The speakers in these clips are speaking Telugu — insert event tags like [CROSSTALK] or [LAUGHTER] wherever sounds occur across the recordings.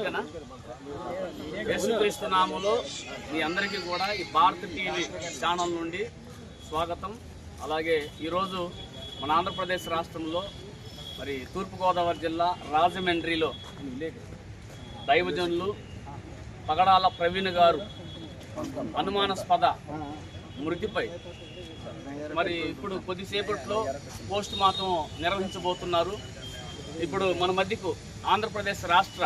ఓకేనా? యేసుక్రీస్తు నామంలో మీ అందరికీ కూడా ఈ భారత్ టీవీ ఛానల్ నుండి స్వాగతం. అలాగే ఈరోజు మన ఆంధ్రప్రదేశ్ రాష్ట్రంలో మరి తూర్పుగోదావరి జిల్లా రాజమండ్రిలో దైవజనులు పగడాల ప్రవీణ్ గారు అనుమానాస్పద మృతిపై మరి ఇప్పుడు కొద్దిసేపట్లో పోస్ట్ మార్టం నిర్వహించబోతున్నారు. ఇప్పుడు మన మధ్యకు ఆంధ్రప్రదేశ్ రాష్ట్ర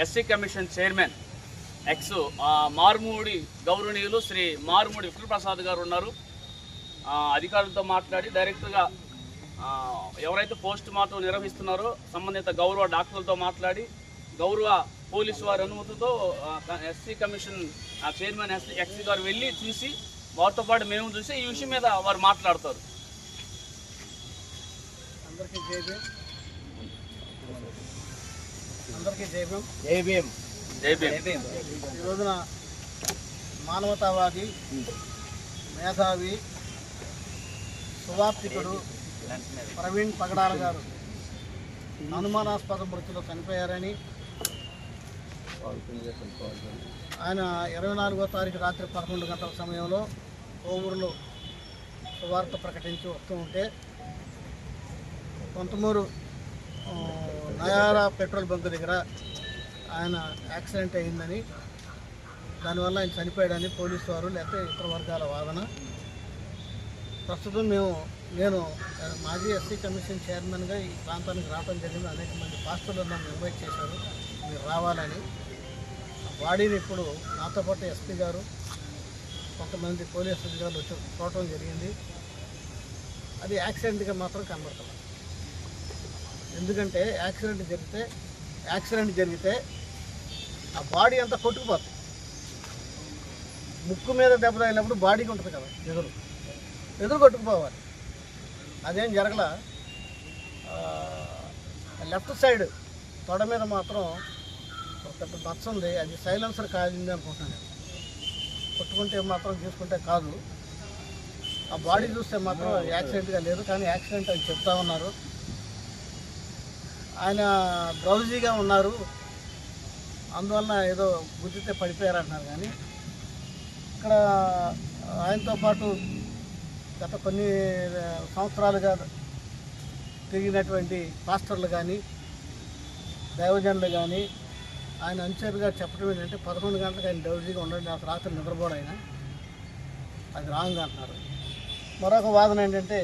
SC commission chairman ex మార్మూడి Marumudi గౌరవనీయులు శ్రీ మారుమూడి విష్ణుప్రసాద్ గారు ఉన్నారు. అధికారులతో మాట్లాడి డైరెక్ట్గా ఎవరైతే పోస్ట్ మార్టం నిర్వహిస్తున్నారో సంబంధిత గౌరవ డాక్టర్లతో మాట్లాడి గౌరవ పోలీసు వారి అనుమతితో ఎస్సీ కమిషన్ ఆ చైర్మన్ ఎస్సీ ఎక్సీ గారు వెళ్ళి చూసి వారితో పాటు మేము చూసి ఈ విషయం మీద వారు మాట్లాడతారు. అందరికీ అందరికీ జై భీమ్. జై భీమ్. జై భీమ్. ఈ రోజున మానవతావాది మేధావి సువార్థికుడు ప్రవీణ్ పగడాల గారు అనుమానాస్పద మృతిలో చనిపోయారని ఆయన ఇరవై నాలుగో తారీఖు రాత్రి పదకొండు గంటల సమయంలో కోవూరులో సువార్త ప్రకటించి వస్తూ ఉంటే కొంతమూరు నయార పెట్రోల్ బంక్ దగ్గర ఆయన యాక్సిడెంట్ అయిందని దానివల్ల ఆయన చనిపోయాడని పోలీసు వారు లేకపోతే ఇతర వర్గాల వాదన. ప్రస్తుతం మేము నేను మాజీ ఎస్సీ కమిషన్ చైర్మన్గా ఈ ప్రాంతానికి రావడం జరిగింది. అనేక మంది పాస్టర్లు నన్ను ఇన్వైట్ చేశారు. మీరు రావాలని. ఆ బాడీని ఇప్పుడు నాతో పాటు ఎస్పీ గారు కొంతమంది పోలీస్ అధికారులు వచ్చి చూడటం జరిగింది. అది యాక్సిడెంట్గా మాత్రం కనబడుతుంది ఎందుకంటే యాక్సిడెంట్ జరిగితే యాక్సిడెంట్ జరిగితే ఆ బాడీ అంతా కొట్టుకుపోతుంది ముక్కు మీద దెబ్బ తగిలినప్పుడు బాడీకి ఉంటుంది కదా ఎదురు. ఎదురు కొట్టుకుపోవాలి. అదేం జరగల? లెఫ్ట్ సైడ్ తొడ మీద మాత్రం ఒక పెద్ద బచ్చ ఉంది. అది సైలెన్సర్ కాలింది అనుకుంటున్నాను నేను. కొట్టుకుంటే మాత్రం చూసుకుంటే కాదు. ఆ బాడీ చూస్తే మాత్రం యాక్సిడెంట్గా లేదు కానీ యాక్సిడెంట్ అని చెప్తా ఉన్నారు. ఆయన బ్రౌజీగా ఉన్నారు. అందువలన ఏదో గుద్దితే పడిపోయారంటున్నారు కానీ ఇక్కడ ఆయనతో పాటు గత కొన్ని సంవత్సరాలుగా తిరిగినటువంటి పాస్టర్లు కానీ దైవజనులు కానీ ఆయన అంచెలుగా చెప్పడం ఏంటంటే పదకొండు గంటలకు ఆయన డౌజీగా ఉండండి నాకు రాత్రి నిద్రపోడు ఆయన. అది రాంగ్ అంటున్నారు. మరొక వాదన ఏంటంటే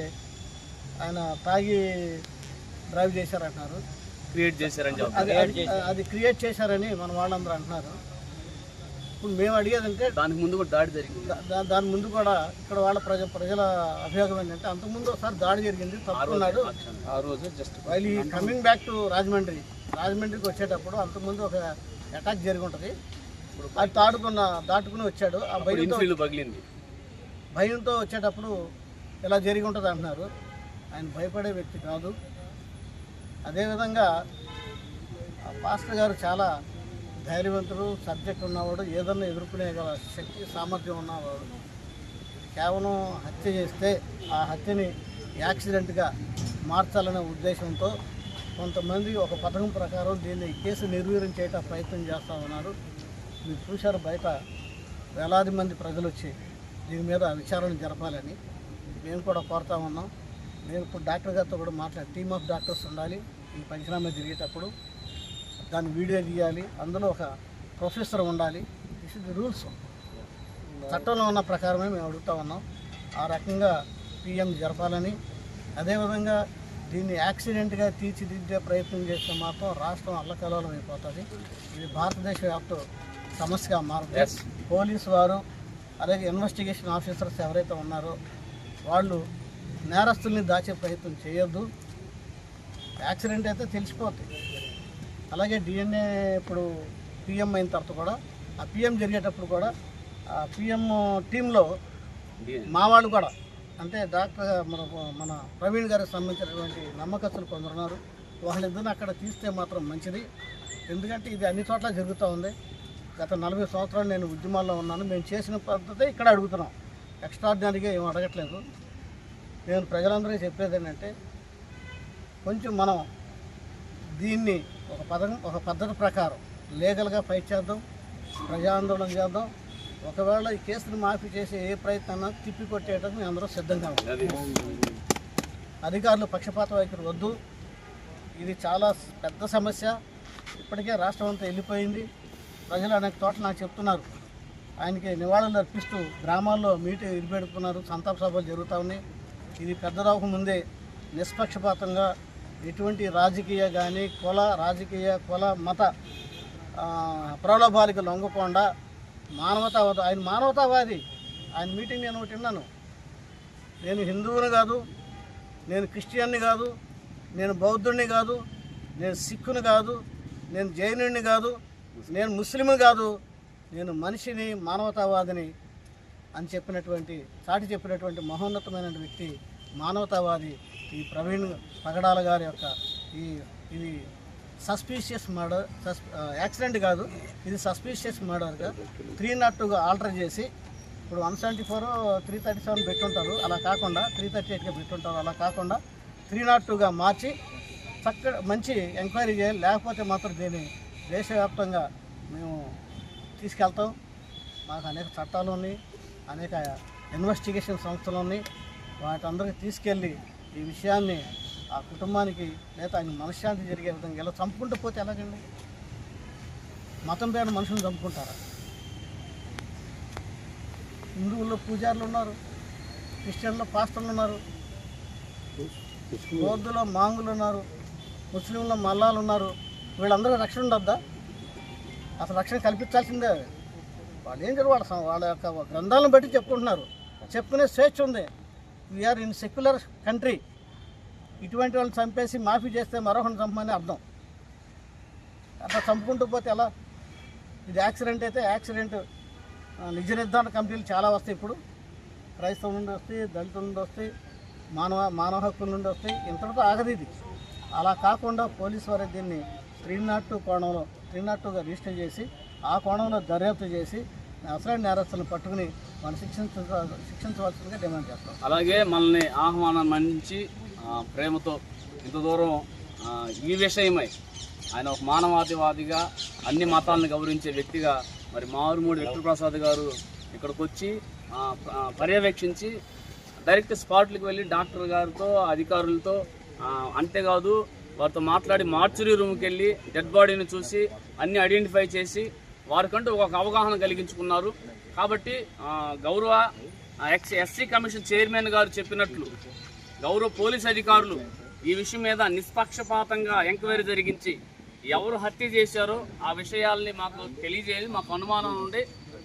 ఆయన తాగి డ్రైవ్ చేశారంటున్నారు. క్రియేట్ చేశారని చెప్పి అది క్రియేట్ చేశారని మన వాళ్ళందరూ అంటున్నారు. ఇప్పుడు మేము అడిగేదంటే దానికి ముందు కూడా దాడి జరిగింది. దాని ముందు కూడా ఇక్కడ వాళ్ళ ప్రజ ప్రజల అభియోగం ఏంటంటే అంతకుముందు ఒకసారి దాడి జరిగింది తప్పుకున్నాడు. ఆ రోజు just while the coming back to Rajahmundry రాజమండ్రికి వచ్చేటప్పుడు అంతకుముందు ఒక అటాక్ జరిగి ఉంటుంది. అది దాటుకున్న దాటుకుని వచ్చాడు. ఆ భయంతో పగిలింది. భయంతో వచ్చేటప్పుడు ఇలా జరిగి ఉంటుంది అంటున్నారు. ఆయన భయపడే వ్యక్తి కాదు. అదేవిధంగా ఆ పాస్టర్ గారు చాలా ధైర్యవంతుడు సబ్జెక్ట్ ఉన్నవాడు ఏదన్నా ఎదుర్కొనే గల శక్తి సామర్థ్యం ఉన్నవాడు. కేవలం హత్య చేస్తే ఆ హత్యని యాక్సిడెంట్గా మార్చాలనే ఉద్దేశంతో కొంతమంది ఒక పథకం ప్రకారం దీన్ని కేసు నిర్వీర్యం చేయటం ప్రయత్నం చేస్తూ ఉన్నారు. మీరు చూశారు బయట వేలాది మంది ప్రజలు వచ్చి దీని మీద విచారణ జరపాలని. మేము కూడా కోరుతా ఉన్నాం. నేను ఇప్పుడు డాక్టర్ గారితో కూడా మాట్లాడి టీమ్ ఆఫ్ డాక్టర్స్ ఉండాలి. ఈ పంచనామా జరిగేటప్పుడు దాన్ని వీడియో తీయాలి. అందులో ఒక ప్రొఫెసర్ ఉండాలి. దిస్ ఇస్ ది రూల్స్ చట్టంలో ఉన్న ప్రకారమే మేము అడుగుతా ఉన్నాం. ఆ రకంగా పిఎం జరపాలని. అదేవిధంగా దీన్ని యాక్సిడెంట్గా తీర్చిదిద్దే ప్రయత్నం చేస్తే మాత్రం రాష్ట్రం అల్లకల్లోలం అయిపోతుంది. ఇది భారతదేశ వ్యాప్త సమస్యగా మారుతుంది. పోలీసు వారు అలాగే ఇన్వెస్టిగేషన్ ఆఫీసర్స్ ఎవరైతే ఉన్నారో వాళ్ళు నేరస్తుల్ని దాచే ప్రయత్నం చేయొద్దు. యాక్సిడెంట్ అయితే తెలిసిపోతుంది అలాగే డిఎన్ఏ ఇప్పుడు పిఎం అయిన తర్వాత కూడా ఆ పిఎం జరిగేటప్పుడు కూడా ఆ పిఎం టీంలో మా వాళ్ళు కూడా అంటే డాక్టర్ మన మన ప్రవీణ్ గారికి సంబంధించినటువంటి నమ్మకస్తులు కొందరు ఉన్నారు. వాళ్ళిద్దరిని అక్కడ తీస్తే మాత్రం మంచిది. ఎందుకంటే ఇది అన్ని చోట్ల జరుగుతూ ఉంది. గత నలభై సంవత్సరాలు నేను ఉద్యమాల్లో ఉన్నాను. మేము చేసిన పద్ధతి ఇక్కడ అడుగుతున్నాం. ఎక్స్ట్రాడినరీగా ఏం అడగట్లేదు. నేను ప్రజలందరికీ చెప్పేది ఏంటంటే కొంచెం మనం దీన్ని ఒక పథకం ఒక పద్ధతి ప్రకారం లీగల్గా ఫైట్ చేద్దాం ప్రజా ఆందోళన చేద్దాం. ఒకవేళ ఈ కేసును మాఫీ చేసే ఏ ప్రయత్నం తిప్పి కొట్టేయడానికి మేము అందరూ సిద్ధంగా ఉన్నాం. అధికారులు పక్షపాత వైఖరి వద్దు. ఇది చాలా పెద్ద సమస్య. ఇప్పటికే రాష్ట్రం అంతా వెళ్ళిపోయింది. ప్రజలు అనేక చోట్ల నాకు చెప్తున్నారు. ఆయనకి నివాళులు అర్పిస్తూ గ్రామాల్లో మీటింగ్ ఇరిపెడుతున్నారు సంతాప సభలు జరుగుతూ ఉన్నాయి. ఇది పెద్దదవక ముందే నిష్పక్షపాతంగా ఎటువంటి రాజకీయ కానీ కుల రాజకీయ కుల మత ప్రలోభాలకు లొంగకుండా మానవతావాది ఆయన మానవతావాది. ఆయన మీటింగ్ నేను ఒకటి విన్నాను. నేను హిందువుని కాదు నేను క్రిస్టియన్ని కాదు నేను బౌద్ధుడిని కాదు నేను సిక్కుని కాదు నేను జైనుడిని కాదు నేను ముస్లింని కాదు నేను మనిషిని మానవతావాదిని అని చెప్పినటువంటి చాటి చెప్పినటువంటి మహోన్నతమైన వ్యక్తి మానవతావాది. ఈ ప్రవీణ్ పగడాల గారి యొక్క ఈ ఇది సస్పీషియస్ మర్డర్ సస్ యాక్సిడెంట్ కాదు ఇది సస్పీషియస్ మర్డర్గా త్రీ నాట్ టూగా ఆల్టర్ చేసి ఇప్పుడు one seventy four three thirty seven పెట్టుంటారు. అలా కాకుండా త్రీ థర్టీ ఎయిట్గా పెట్టుంటారు. అలా కాకుండా త్రీ నాట్ టూగా మార్చి చక్క మంచి ఎంక్వైరీ చేయాలి. లేకపోతే మాత్రం దీన్ని దేశవ్యాప్తంగా మేము తీసుకెళ్తాం. మాకు అనేక చట్టాలు ఉన్నాయి అనేక ఇన్వెస్టిగేషన్ సంస్థలు ఉన్నాయి. వాటందరికి తీసుకెళ్ళి ఈ విషయాన్ని ఆ కుటుంబానికి లేదా ఆయన మనశ్శాంతి జరిగే విధంగా ఇలా చంపుకుంటూ పోతే ఎలాగండి? మతం పేరు మనుషులను చంపుకుంటారా? హిందువుల్లో పూజారులు ఉన్నారు క్రిస్టియన్లో పాస్టర్లు ఉన్నారు బౌద్ధులో మాంగులు ఉన్నారు ముస్లింలో మల్లాలు ఉన్నారు. వీళ్ళందరూ రక్షణ ఉండద్దా? అసలు రక్షణ కల్పించాల్సిందే. వాళ్ళు ఏం చేయరు వాళ్ళ వాళ్ళ యొక్క గ్రంథాలను బట్టి చెప్పుకుంటున్నారు. చెప్పుకునే స్వేచ్ఛ ఉంది. వీఆర్ ఇన్ సెక్యులర్ కంట్రీ ఇటువంటి వాళ్ళని చంపేసి మాఫీ చేస్తే మరొకరిని చంపమని అర్థం. అట్లా చంపుకుంటూ పోతే ఎలా? ఇది యాక్సిడెంట్ అయితే యాక్సిడెంట్. నిజ నిర్ధారణ కమిటీలు చాలా వస్తాయి ఇప్పుడు. క్రైస్తవుల నుండి వస్తాయి దళితుల నుండి వస్తాయి మానవ మానవ హక్కుల నుండి వస్తాయి. ఇంతటితో ఆగదు ఇది. అలా కాకుండా పోలీసు వారు దీన్ని త్రీ నాట్ టూ కోణంలో త్రీ నాట్ టూగా రిజిస్టర్ చేసి ఆ కోణంలో దర్యాప్తు చేసి అసలైన నేరస్తులను పట్టుకుని మనం శిక్షించ శిక్షించవలసిందిగా డిమాండ్ చేస్తాం. అలాగే మనల్ని ఆహ్వానం మంచి ప్రేమతో ఇంత దూరం ఈ విషయమై ఆయన ఒక మానవాదివాదిగా అన్ని మతాలను గౌరవించే వ్యక్తిగా మరి మారుమూడి విష్ణుప్రసాద్ గారు ఇక్కడికి వచ్చి పర్యవేక్షించి డైరెక్ట్ స్పాట్లకు వెళ్ళి డాక్టర్ గారితో అధికారులతో అంతేకాదు వారితో మాట్లాడి మార్చురీ రూమ్కి వెళ్ళి డెడ్ బాడీని చూసి అన్ని ఐడెంటిఫై చేసి వారికంటూ ఒక అవగాహన కలిగించుకున్నారు. కాబట్టి గౌరవ ఎక్స్ ఎస్సీ కమిషన్ చైర్మన్ గారు చెప్పినట్లు గౌరవ పోలీస్ అధికారులు ఈ విషయం మీద నిష్పక్షపాతంగా ఎంక్వైరీ జరిగించి ఎవరు హత్య చేశారో ఆ విషయాల్ని మాకు తెలియజేయాలి మాకు అనుమానం ఉంది.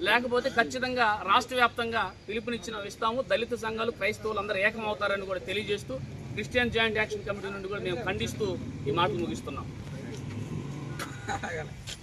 లేకపోతే ఖచ్చితంగా రాష్ట్ర వ్యాప్తంగా పిలుపునిచ్చిన ఇస్తాము. దళిత సంఘాలు క్రైస్తవులు అందరూ ఏకమవుతారని కూడా తెలియజేస్తూ క్రిస్టియన్ జాయింట్ యాక్షన్ కమిటీ నుండి కూడా మేము ఖండిస్తూ ఈ మాటలు ముగిస్తున్నాం. [LAUGHS]